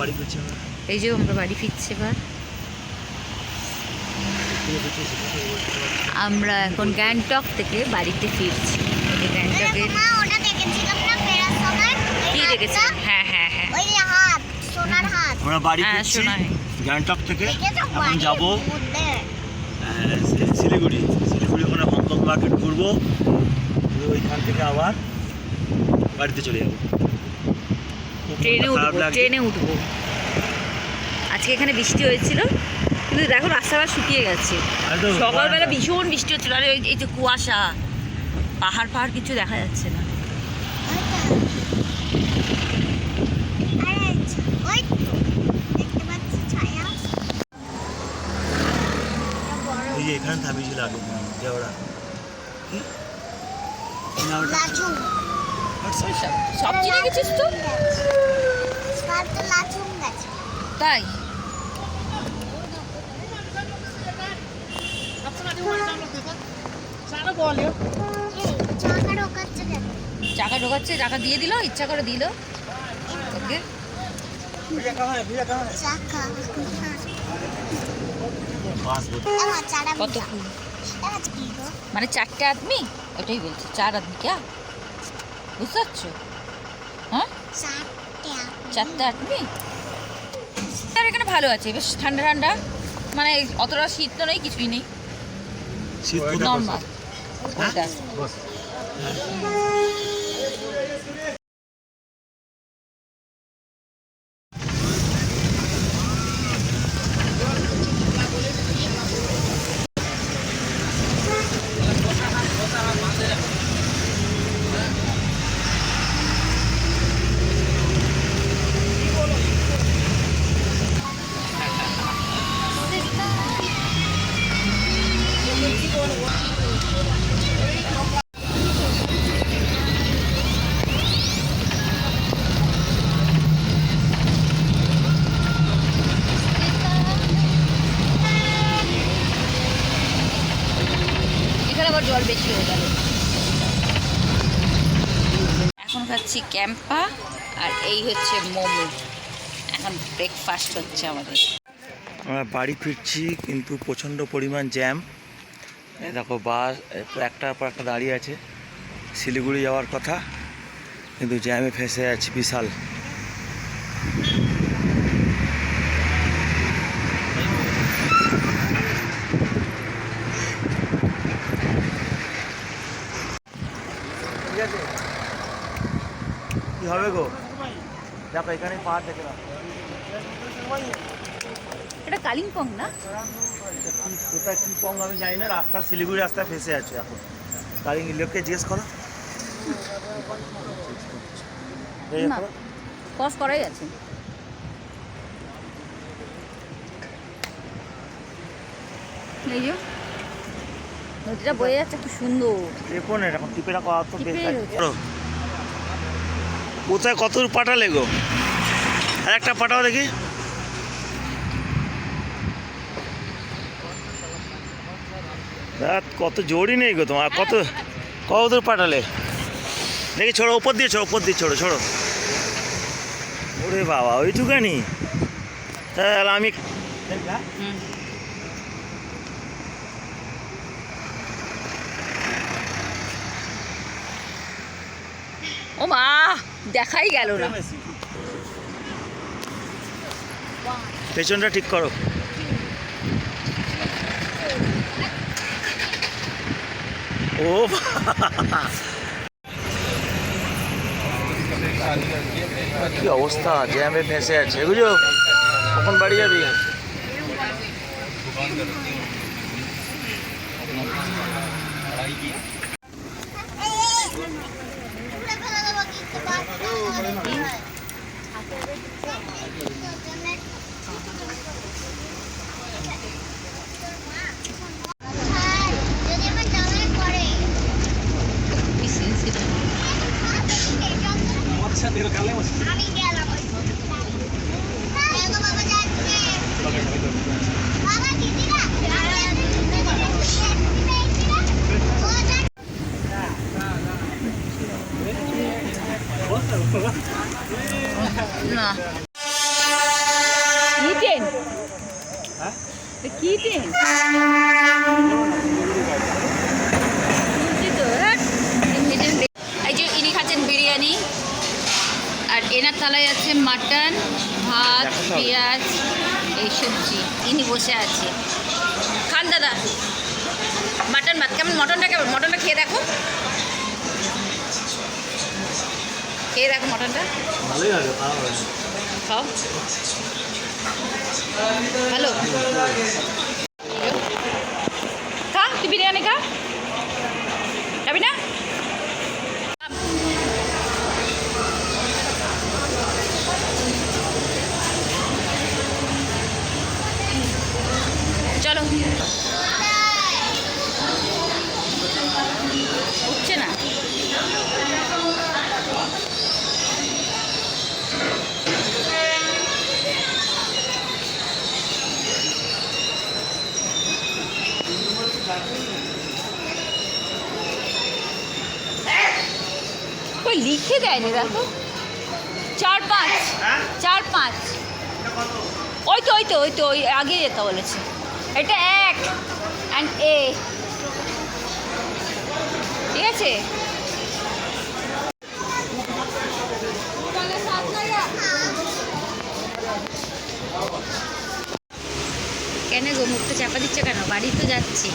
বাড়ি ফিরছি আমরা এই যে আমরা বাড়ি ফিরছি এবার। আমরা এখন গ্যাংটক থেকে বাড়িতে ফিরছি। এই যে গ্যাংটকের মা ওটা দেখেছিলাম না? ফেরার সময়? কি দেখেছিলাম? হ্যাঁ হ্যাঁ হ্যাঁ। ওই যে হাত সোনার হাত। আমরা বাড়ি হ্যাঁ, ফিরছি গ্যাংটক থেকে। এখন যাব। শিলিগুড়ি। শিলিগুড়ি ওখানে হংকং মার্কেট ঘুরবো। ওইখান থেকে আবার বাড়িতে চলে যাব। ট্রেনে উঠবো ট্রেনে উঠবো। আজকে এখানে বৃষ্টি হয়েছিল কিন্তু দেখো রাস্তাঘাট শুকিয়ে গেছে। সকালবেলা ভীষণ বৃষ্টি হচ্ছিল আর এই- এই যে কুয়াশা পাহাড় পাহাড় কিছু দেখা যাচ্ছে না। আরে ওই তো দেখতে পাচ্ছি ছায়া এই যে এখানে থামিয়েছিল আগে দেওয়া সব চিনে গেছিস তো? তাই? চাকা ঢোকাচ্ছে চাকা দিয়ে দিল ইচ্ছা করে দিল। ওকে কত? মানে চারটে আদমি? ওটাই বলছি চার আদমি কে? বুঝতে পারছ হ্যাঁ? চারটে আটবি তার এখানে ভালো আছে বেশ ঠান্ডা ঠান্ডা। মানে অতটা শীত তো নেই কিছুই নেই। নর্মাল বেশি হয়ে গেল। এখন খাচ্ছি ক্যাম্পা, আর এই হচ্ছে মোমো। এখন ব্রেকফাস্ট হচ্ছে আমাদের। আমরা বাড়ি ফিরছি, কিন্তু প্রচণ্ড পরিমাণ জ্যাম দেখো বাস একটার পর একটা দাঁড়িয়ে আছে। শিলিগুড়ি যাওয়ার কথা, কিন্তু জ্যামে ফেসে আছি বিশাল ঠিক আছে কি হবে গো। দেখো এখানে পাহাড় দেখে এটা কালিম্পং না? কোথায় কী পং আমি জানি না রাস্তা শিলিগুড়ি রাস্তায় ফেসে আছে এখন। গাড়ি লোককে জিজ্ঞেস করো। করো। ক্রস করাই আছে। এই যে নদীটা বয়ে যাচ্ছে খুব সুন্দর। দেখো না এরকম টিপে রাখো আর তো বেশ কোথায় কত দূর পাঠালে গো? আর একটা পাঠাও দেখি। কত জোরই নেই গো তোমার, কত কত দূর পাঠালে? দেখি ছোড়ো, ওপর দিয়ে ছোড়ো, ওপর দিয়ে ছোড়ো ছোড়ো। ওরে বাবা, ওইটুকানি? তাহলে আমি ও মা! দেখাই গেল না। পেছনটা ঠিক করো। ও কি অবস্থা? জ্যামে ফেঁসে আছে। বুঝো? কখন বাড়ি যাবি ফেলে দেবো কিন্তু বাচ্চা হ্যাঁ, যদি আমার জামাই পরে কি sensitive। আমি গেলাম দেখো বাবা যাচ্ছে বাবা দিদিরা ও যাচ্ছে কি ট্রেন হ্যাঁ? কি ট্রেন এই যে ইনি খাচ্ছেন বিরিয়ানি আর এনার থালায় আছে মাটন ভাত পেঁয়াজ এই সবজি। ইনি বসে আছে। খান দাদা মাটন ভাত কেমন? মটনটা কেমন? মটনটা খেয়ে দেখো। খেয়ে দেখো মটনটা? ভালোই হবে খাও। হ্যালো খা তুই বিরিয়ানি খা খাবি না চলো উঠছে না ওই লিখে দেয়নি দেখো। চার পাঁচ চার পাঁচ। ওই তো ওই তো ওই তো ওই আগে যেতে বলেছে। এটা এক অ্যান্ড এ ঠিক আছে? কেন গো? মুখটা চাপা দিচ্ছে কেন? বাড়ি তো যাচ্ছি।